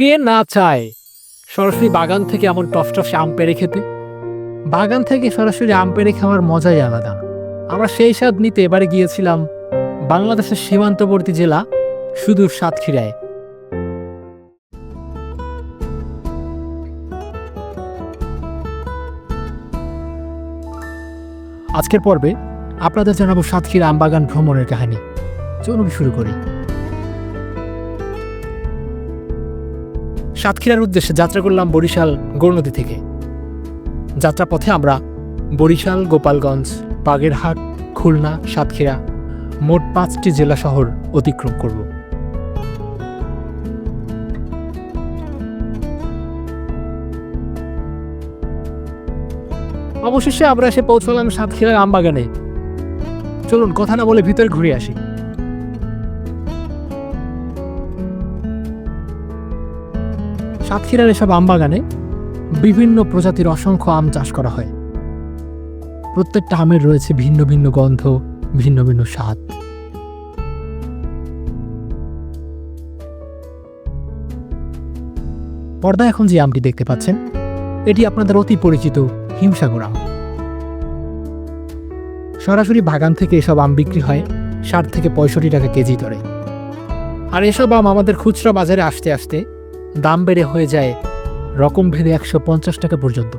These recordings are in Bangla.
কে না চায় সরাসরি বাগান থেকে এমন টফটফে আম পেড়ে খেতে? বাগান থেকে সরাসরি আম পেড়ে খাওয়ার মজাই আলাদা। আমরা সেই স্বাদ নিতে এবারে গিয়েছিলাম বাংলাদেশের সীমান্তবর্তী জেলা সুদূর সাতক্ষীরায়। আজকের পর্বে আপনাদের জানাব সাতক্ষীরা আমবাগান ভ্রমণের কাহিনী। চলুন শুরু করি। সাতক্ষীরার উদ্দেশ্যে যাত্রা করলাম বরিশাল গৌরনদী থেকে। যাত্রাপথে আমরা বরিশাল, গোপালগঞ্জ, বাগেরহাট, খুলনা, সাতক্ষীরা মোট পাঁচটি জেলা শহর অতিক্রম করব। অবশেষে আমরা এসে পৌঁছলাম সাতক্ষীরার আমবাগানে। চলুন, কথা না বলে ভিতরে ঘুরে আসি। সাতক্ষীরার এসব আমবাগানে বিভিন্ন প্রজাতির অসংখ্য আম চাষ করা হয়। প্রত্যেকটা আমের রয়েছে ভিন্ন ভিন্ন গন্ধ, ভিন্ন ভিন্ন স্বাদ। পর্দা এখন যে আমটি দেখতে পাচ্ছেন, এটি আপনাদের অতি পরিচিত হিমসাগর আম। সরাসরি বাগান থেকে এসব আম বিক্রি হয় ষাট থেকে পঁয়ষট্টি টাকা কেজি দরে। আর এসব আম আমাদের খুচরা বাজারে আসতে আসতে দাম বেড়ে হয়ে যায় রকম ভেদে একশো পঞ্চাশ টাকা পর্যন্ত।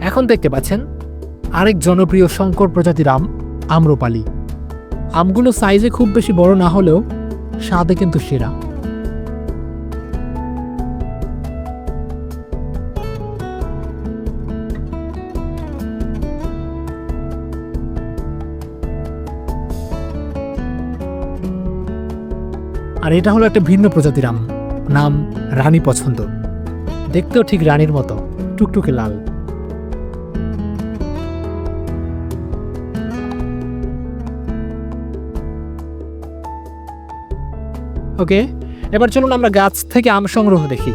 এখন দেখতে পাচ্ছেন, আরেক জনপ্রিয় শঙ্কর প্রজাতির আম, আম্রপালি। আমগুলো সাইজে খুব বেশি বড় না হলেও স্বাদে কিন্তু সেরা। আর এটা হলো একটা ভিন্ন প্রজাতির আম। নাম রানী পছন্দ। দেখতেও ঠিক রানীর মতো, টুকটুকে লাল। ওকে, এবার চলুন আমরা গাছ থেকে আম সংগ্রহ দেখি।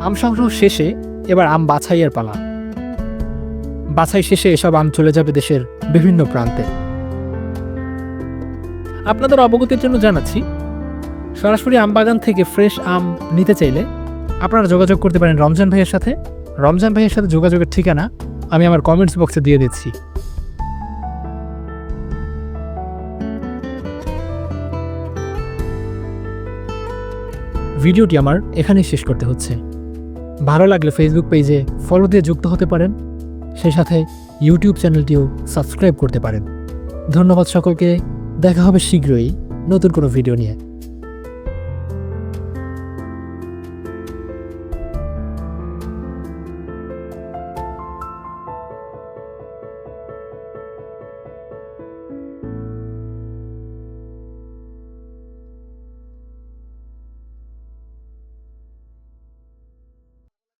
আম সংগ্রহ শেষে এবার আম বাছাইয়ের পালা। বাছাই শেষে এসব আম চলে যাবে দেশের বিভিন্ন প্রান্তে। আপনাদের অবগতির জন্য জানাচ্ছি, সরাসরি আম বাগান থেকে ফ্রেশ আম নিতে চাইলে আপনারা যোগাযোগ করতে পারেন রমজান ভাইয়ের সাথে। রমজান ভাইয়ের সাথে যোগাযোগের ঠিকানা আমি আমার কমেন্টস বক্সে দিয়ে দিচ্ছি। ভিডিওটি আমার এখানেই শেষ করতে হচ্ছে। ভালো লাগলে ফেসবুক পেজে ফলো দিয়ে যুক্ত হতে পারেন। সেই সাথে ইউটিউব চ্যানেলটিও সাবস্ক্রাইব করতে পারেন। ধন্যবাদ সকলকে। দেখা হবে শীঘ্রই নতুন কোনো ভিডিও নিয়ে।